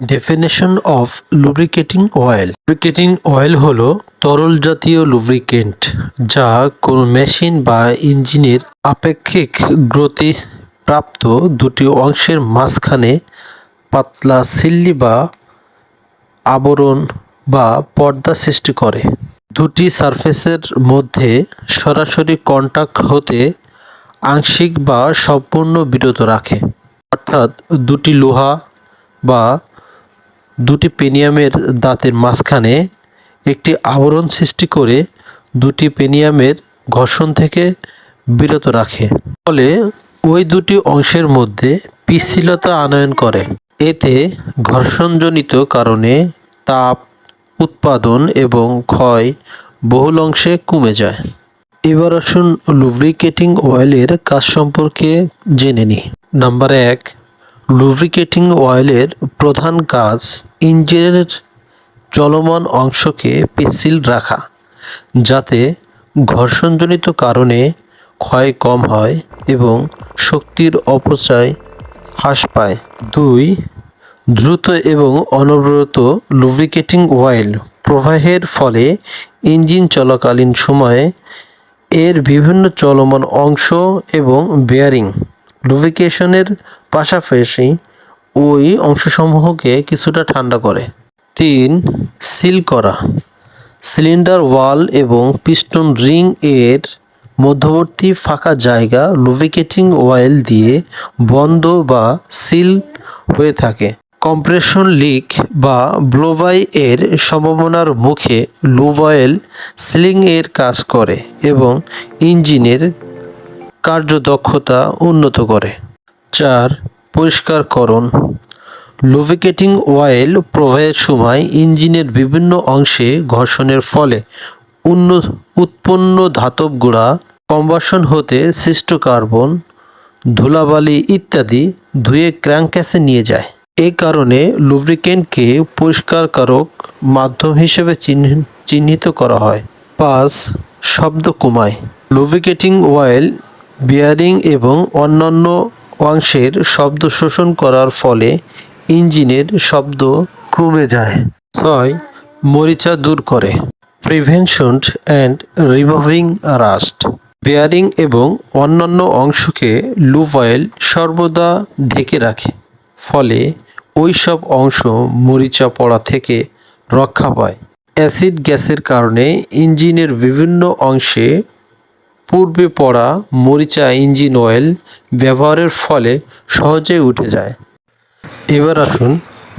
Definition of lubricating oil lubricating oil হলো তরল জাতীয় লুব্রিকেন্ট যা কোনো মেশিন বা ইঞ্জিনের আপেক্ষিক গতি প্রাপ্ত দুটি অংশের মাঝখানে পাতলা সিল্লি বা আবরণ বা পর্দা সৃষ্টি করে। দুটি সারফেসের মধ্যে সরাসরি কন্টাক্ট হতে আংশিক বা সম্পূর্ণ বিরত রাখে। অর্থাৎ দুটি লোহা বা দুটি পেনিয়ামের দাঁতের মাঝখানে একটি আবরণ সৃষ্টি করে দুটি পেনিয়ামের ঘর্ষণ থেকে বিরত রাখে। ফলে ওই দুটি অংশের মধ্যে পিচ্ছিলতা আনয়ন করে। এতে ঘর্ষণজনিত কারণে তাপ, উৎপাদন এবং ক্ষয় বহুল অংশে কমে যায়। এবার আসুন লুব্রিকেটিং অয়েলের কাজ সম্পর্কে জেনে নিই। নাম্বার এক লুব্রিকেটিং অয়েলের প্রধান কাজ ইঞ্জিনের চলমান অংশকে পিচ্ছিল রাখা, যাতে ঘর্ষণজনিত কারণে ক্ষয় কম হয় এবং শক্তির অপচয় হ্রাস পায়। দুই, দ্রুত এবং অনবরত লুব্রিকেটিং অয়েল প্রবাহের ফলে ইঞ্জিন চলাকালীন সময়ে এর বিভিন্ন চলমান অংশ এবং বেয়ারিং লুব্রিকেশনের পাশাপাশি ওই অংশসমূহকে কিছুটা ঠান্ডা করে। তিন, সিল করা। সিলিন্ডার, ওয়াল এবং পিস্টন রিং এর মধ্যবর্তী ফাঁকা জায়গা লুব্রিকেটিং অয়েল দিয়ে বন্ধ বা সিল হয়ে থাকে। কম্প্রেশন লিক বা ব্লোবাই এর সম্ভাবনার মুখে লুব অয়েল সিলিং এর কাজ করে এবং ইঞ্জিনের কার্যদক্ষতা উন্নত করে। চার পরিষ্কারকরণ লুব্রিকেটিং অয়েল প্রবাহের সময় ইঞ্জিনের বিভিন্ন অংশে ঘর্ষণের ফলে উন্ন, উৎপন্ন ধাতব গুঁড়া কম্বাসন হতে সৃষ্ট কার্বন, ধুলাবালি ইত্যাদি ধুয়ে ক্র্যাঙ্কাসে নিয়ে যায়। এই কারণে লুব্রিকেন্টকে পরিষ্কারকারক মাধ্যম হিসেবে চিহ্ন- চিহ্নিত করা হয়। পাঁচ, শব্দ কমায়। লুব্রিকেটিং অয়েল বিয়ারিং এবং অন্যান্য অংশের শব্দ শোষণ করার ফলে ইঞ্জিনের শব্দ কমে যায়। ছয়, মরিচা দূর করে। Prevention and removing rust. Bearing এবং অন্যান্য অংশকে লুব অয়েল সর্বদা ঢেকে রাখে। ফলে ওই সব অংশ মরিচা পড়া থেকে রক্ষা পায়। অ্যাসিড গ্যাসের কারণে ইঞ্জিনের বিভিন্ন অংশে পূর্বে পড়া মরিচা ইঞ্জিন অয়েল ব্যবহারের ফলে সহজেই উঠে যায়। এবার আসুন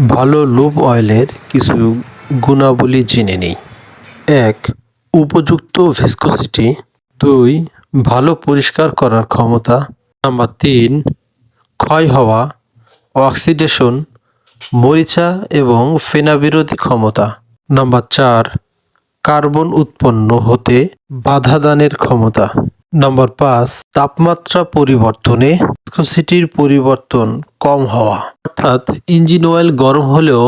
ভালো লুব অয়েলের কিছু গুণাবলী জেনে নিই। এক, উপযুক্ত ভিসকোসিটি। দুই, ভালো পরিষ্কার করার ক্ষমতা। নাম্বার তিন, ক্ষয় হওয়া, অক্সিডেশন, মরিচা এবং ফেনাবিরোধী ক্ষমতা। নাম্বার চার কার্বন উৎপন্ন হতে বাধাদানের ক্ষমতা। নম্বর পাঁচ, তাপমাত্রা পরিবর্তনে ভিসকোসিটির পরিবর্তন কম হওয়া। অর্থাৎ ইঞ্জিন অয়েল গরম হলেও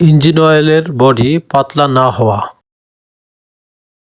ইঞ্জিন অয়েলের বডি পাতলা না হওয়া।